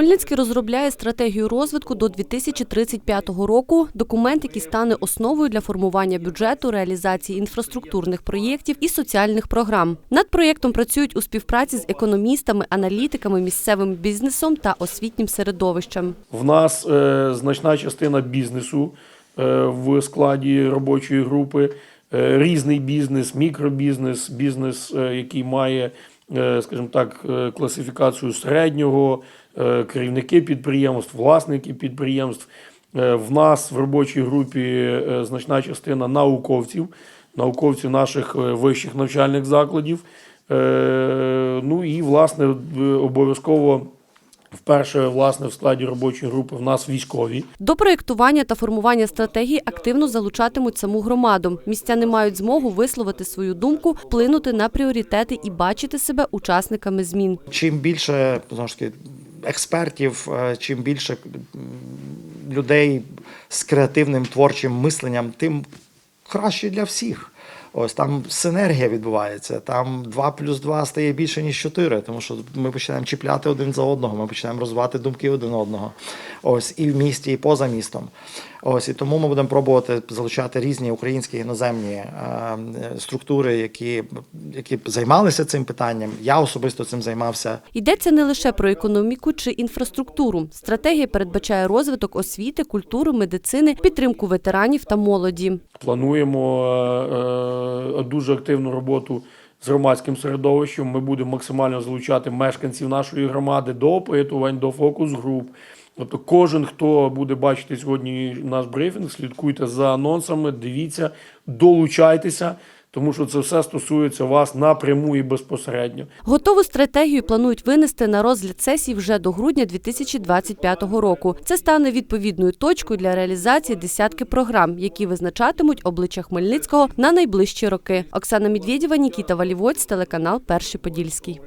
Хмельницький розробляє стратегію розвитку до 2035 року. Документ, який стане основою для формування бюджету, реалізації інфраструктурних проєктів і соціальних програм. Над проєктом працюють у співпраці з економістами, аналітиками, місцевим бізнесом та освітнім середовищем. В нас е, значна частина бізнесу е, в складі робочої групи, е, різний бізнес, мікробізнес, бізнес, е, який має, скажімо так, е, класифікацію середнього, е, керівники підприємств, власники підприємств. Е, В нас в робочій групі е, значна частина науковців, науковців наших е, вищих навчальних закладів. Е, Ну і власне обов'язково вперше власне в складі робочої групи в нас військові. До проєктування та формування стратегії активно залучатимуть саму громаду. Містяни мають змогу висловити свою думку, вплинути на пріоритети і бачити себе учасниками змін. чим більше знову ж таки, експертів, е, чим більше людей з креативним творчим мисленням, тим краще для всіх. Ось там синергія відбувається. Там 2 плюс 2 стає більше, ніж 4, тому що ми починаємо чіпляти один за одного, ми починаємо розвивати думки один одного. Ось і в місті, і поза містом. Ось і тому ми будемо пробувати залучати різні українські іноземні е, структури, які, які займалися цим питанням. Я особисто цим займався. Йдеться не лише про економіку чи інфраструктуру. Стратегія передбачає розвиток освіти, культури, медицини, підтримку ветеранів та молоді. Плануємо е, е, дуже активну роботу з громадським середовищем. Ми будемо максимально залучати мешканців нашої громади до опитувань, до фокус груп. Тобто, кожен, хто буде бачити сьогодні наш брифінг, слідкуйте за анонсами, дивіться, долучайтеся, тому що це все стосується вас напряму і безпосередньо. Готову стратегію планують винести на розгляд сесії вже до грудня 2025 року. Це стане відповідною точкою для реалізації десятки програм, які визначатимуть обличчя Хмельницького на найближчі роки. Оксана Медведєва, Нікіта Валівоць, телеканал Перший Подільський.